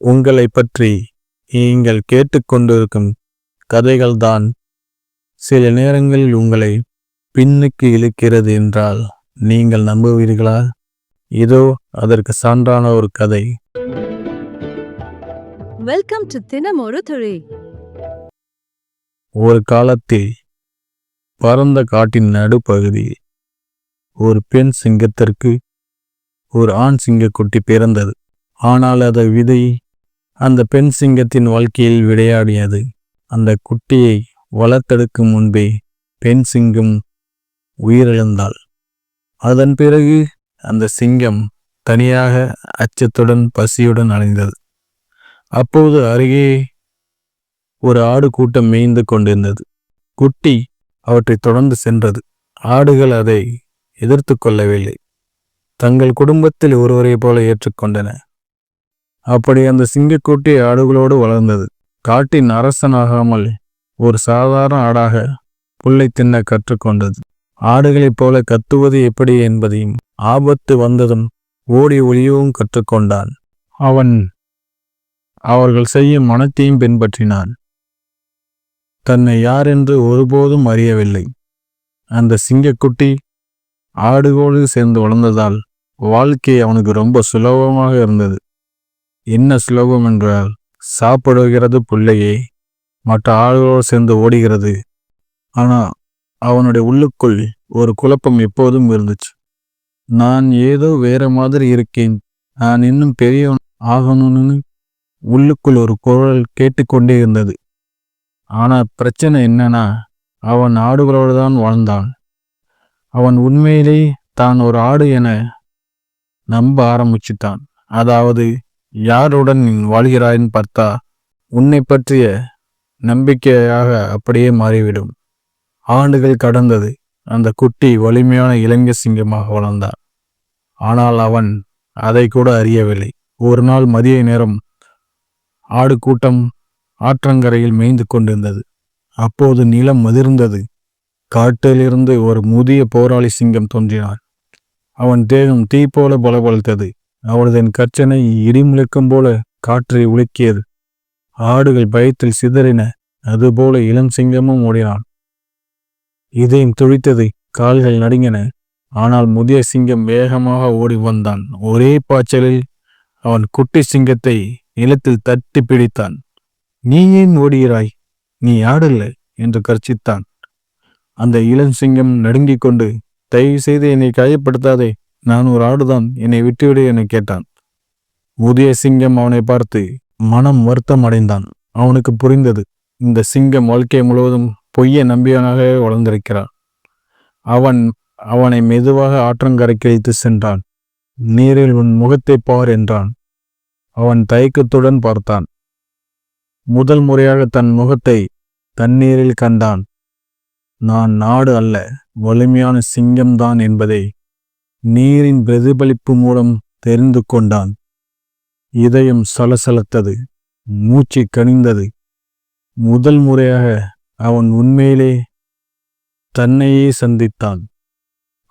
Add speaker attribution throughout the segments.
Speaker 1: உங்களை பற்றி நீங்கள் கேட்டுக்கொண்டிருக்கும் கதைகள்தான் சில நேரங்களில் உங்களை பின்னுக்கு இழுக்கிறது என்றால் நீங்கள் நம்புவீர்களா? இதோ அதற்கு சான்றான ஒரு கதை.
Speaker 2: வெல்கம் டு தினமொரு துளி
Speaker 1: ஒரு காலத்தில் பரந்த காட்டின் நடுப்பகுதி ஒரு பெண் சிங்கத்திற்கு ஒரு ஆண் சிங்கக்குட்டி பிறந்தது. ஆனால் அந்த விதை அந்த பெண் சிங்கத்தின் வாழ்க்கையில் விளையாடியது. அந்த குட்டியை வளர்த்தெடுக்கும் முன்பே பெண் சிங்கம் உயிரிழந்தாள். அதன் பிறகு அந்த சிங்கம் தனியாக அச்சத்துடன் பசியுடன் அலைந்தது. அப்போது அருகே ஒரு ஆடு கூட்டம் மேய்ந்து கொண்டிருந்தது. குட்டி அவற்றை தொடர்ந்து சென்றது. ஆடுகள் அதை எதிர்த்து கொள்ளவில்லை. தங்கள் குடும்பத்தில் ஒருவரைப் போல ஏற்றுக்கொண்டன அப்படி அந்த சிங்கக்குட்டி ஆடுகளோடு வளர்ந்தது. காட்டின் அரசனாகாமல் ஒரு சாதாரண ஆடாக புல்லை தின்ன கற்றுக்கொண்டது ஆடுகளைப் போல கத்துவது எப்படி என்பதையும் ஆபத்து வந்ததும் ஓடி ஒளியவும் கற்றுக்கொண்டான் அவன் அவர்கள் செய்யும் மனத்தையும் பின்பற்றினான். தன்னை யாரென்று ஒருபோதும் அறியவில்லை. அந்த சிங்கக்குட்டி ஆடுகோடு சேர்ந்து வளர்ந்ததால் வாழ்க்கை அவனுக்கு ரொம்ப சுலபமாக இருந்தது. என்ன ஸ்லோகம் என்றால் சாப்பிடுகிறது புள்ளையே மற்ற ஆடுகளோடு சேர்ந்து ஓடுகிறது. ஆனால் அவனுடைய உள்ளுக்குள் ஒரு குழப்பம் எப்போதும் இருந்துச்சு. நான் ஏதோ வேற மாதிரி இருக்கேன். நான் இன்னும் பெரியவன் ஆகணும்னு உள்ளுக்குள் ஒரு குரல் கேட்டுக்கொண்டே இருந்தது. ஆனால் பிரச்சனை என்னன்னா அவன் ஆடுகளோடு தான் வாழ்ந்தான். அவன் உண்மையிலே தான் ஒரு ஆடு என நம்ப ஆரம்பிச்சிட்டான். அதாவது யாருடன் நீ வாழ்கிறாய்ன்னு பார்த்தா உன்னை பற்றிய நம்பிக்கையாக அப்படியே மாறிவிடும். ஆண்டுகள் கடந்தது அந்த குட்டி வலிமையான இளைஞ சிங்கமாக வளர்ந்தான். ஆனால் அவன் அதை கூட அறியவில்லை. ஒரு நாள் மதிய நேரம் ஆடு கூட்டம் ஆற்றங்கரையில் மேய்ந்து கொண்டிருந்தது. அப்போது நிலம் மதிர்ந்தது. காட்டிலிருந்து ஒரு முதிய போராளி சிங்கம் தோன்றினான். அவன் தேகம் தீ போல பலபலத்தது அவனது கர்ச்சனை இடிமுழக்கம் போல காற்றை உலுக்கியது. ஆடுகள் பயத்தில் சிதறின அதுபோல இளம் சிங்கமும் ஓடினான் இதயம் துழித்தது கால்கள் நடுங்கின. ஆனால் முதிய சிங்கம் வேகமாக ஓடி வந்தான். ஒரே பாய்ச்சலில் அவன் குட்டி சிங்கத்தை நிலத்தில் தட்டி பிடித்தான். நீ ஏன் ஓடுகிறாய்? நீ ஆடல்ல? என்று கர்ச்சித்தான். அந்த இளம் சிங்கம் நடுங்கிக் கொண்டு தயவு செய்து என்னை காயப்படுத்தாதே. நான் ஒரு ஆடுதான் என்னை விட்டுவிடு என கேட்டான். முதிய சிங்கம் அவனை பார்த்து மனம் வருத்தம் அடைந்தான். அவனுக்கு புரிந்தது இந்த சிங்கம் வாழ்க்கை முழுவதும் பொய்யை நம்பியவனாகவே வளர்ந்திருக்கிறான். அவன் அவனை மெதுவாக ஆற்றங்கரைக்கு வைத்து சென்றான். நீரில் உன் முகத்தை பார் என்றான். அவன் தயக்கத்துடன் பார்த்தான். முதல் முறையாக தன் முகத்தை தண்ணீரில் கண்டான். நான் நாடு அல்ல வலிமையான சிங்கம்தான் என்பதை நீரின் பிரதிபலிப்பு மூலம் தெரிந்து கொண்டான். இதயம் சலசலத்தது மூச்சு கனிந்தது. முதல் முறையாக அவன் உண்மையிலே தன்னையே சந்தித்தான்.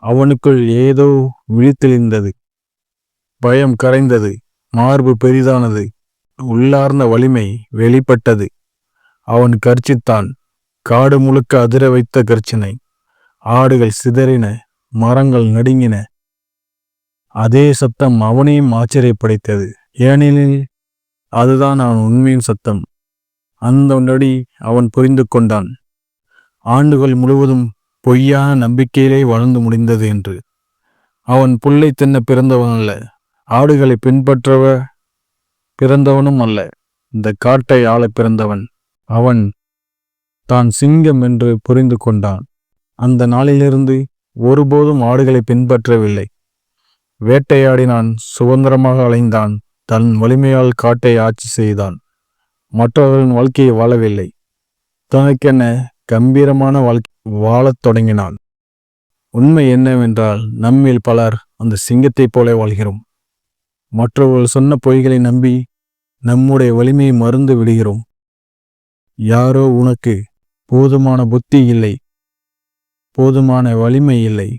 Speaker 1: அவனுக்குள் ஏதோ விழித்தெளிந்தது பயம் கரைந்தது மார்பு பெரிதானது. உள்ளார்ந்த வலிமை வெளிப்பட்டது. அவன் கர்ச்சித்தான் காடு முழுக்க அதிர வைத்த கர்ச்சனை. ஆடுகள் சிதறின மரங்கள் நடுங்கின. அதே சத்தம் அவனையும் ஆச்சரியப்படைத்தது ஏனெனில் அதுதான் அவன் உண்மையின் சத்தம். அந்த நொடி அவன் புரிந்து கொண்டான். ஆண்டுகள் முழுவதும் பொய்யான நம்பிக்கையிலே வாழ்ந்து முடிந்தது என்று. அவன் புல்லை தின்ன பிறந்தவன் அல்ல. ஆடுகளை பின்பற்றவ பிறந்தவனும் அல்ல. இந்த காட்டை ஆள பிறந்தவன் அவன். தான் சிங்கம் என்று புரிந்து கொண்டான். அந்த நாளிலிருந்து ஒருபோதும் ஆடுகளை பின்பற்றவில்லை. வேட்டையாடினான் சுதந்திரமாக அலைந்தான். தன் வலிமையால் காட்டை ஆட்சி செய்தான். மற்றவர்களின் வாழ்க்கையை வாழவில்லை. தனக்கென கம்பீரமான வாழ்க்கை வாழத் தொடங்கினான். உண்மை என்னவென்றால் நம்மில் பலர் அந்த சிங்கத்தைப் போல வாழ்கிறோம். மற்றவர்கள் சொன்ன பொய்களை நம்பி நம்முடைய வலிமையை மறந்து விடுகிறோம். யாரோ உனக்கு போதுமான புத்தி இல்லை. போதுமான வலிமை இல்லை.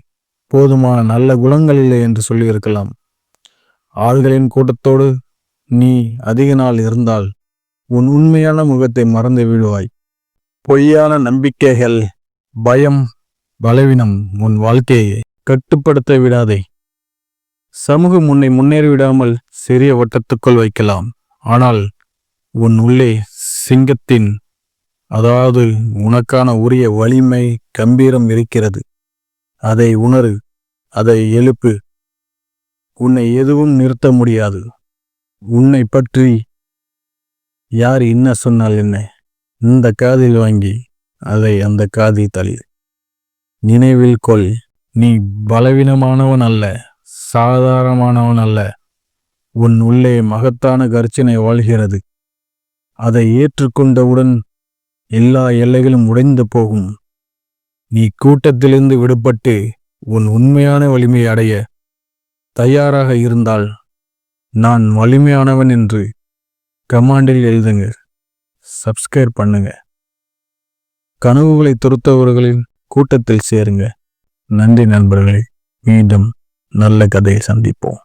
Speaker 1: போதுமான நல்ல குணங்கள் இல்லை என்று சொல்லியிருக்கலாம். ஆள்களின் கூட்டத்தோடு நீ அதிக நாள் இருந்தால் உன் உண்மையான முகத்தை மறந்து விடுவாய். பொய்யான நம்பிக்கைகள் பயம் பலவீனம் உன் வாழ்க்கையை கட்டுப்படுத்த விடாதே. சமூகம் உன்னை முன்னேறி விடாமல் சிறிய வட்டத்துக்குள் வைக்கலாம். ஆனால் உன் உள்ளே சிங்கத்தின் அதாவது உனக்கான உரிய வலிமை கம்பீரம் இருக்கிறது. அதை உணரு அதை எழுப்பு. உன்னை எதுவும் நிறுத்த முடியாது. உன்னை பற்றி யார் என்ன சொன்னால் என்ன? இந்த காதில் வாங்கி அதை அந்த காதில் தள்ளி நினைவில் கொள் நீ பலவீனமானவன் அல்ல சாதாரணமானவன் அல்ல. உன் உள்ளே மகத்தான கர்ச்சனை வாழ்கிறது. அதை ஏற்றுக்கொண்டவுடன் எல்லா எல்லைகளும் உடைந்து போகும். நீ கூட்டத்திலிருந்து விடுபட்டு உன் உண்மையான வலிமை அடைய தயாராக இருந்தால் நான் வலிமையானவன் என்று கமாண்டில் எழுதுங்க. சப்ஸ்கிரைப் பண்ணுங்க. கனவுகளை துருத்தவர்களின் கூட்டத்தில் சேருங்க. நன்றி நண்பர்களே. மீண்டும் நல்ல கதையை சந்திப்போம்.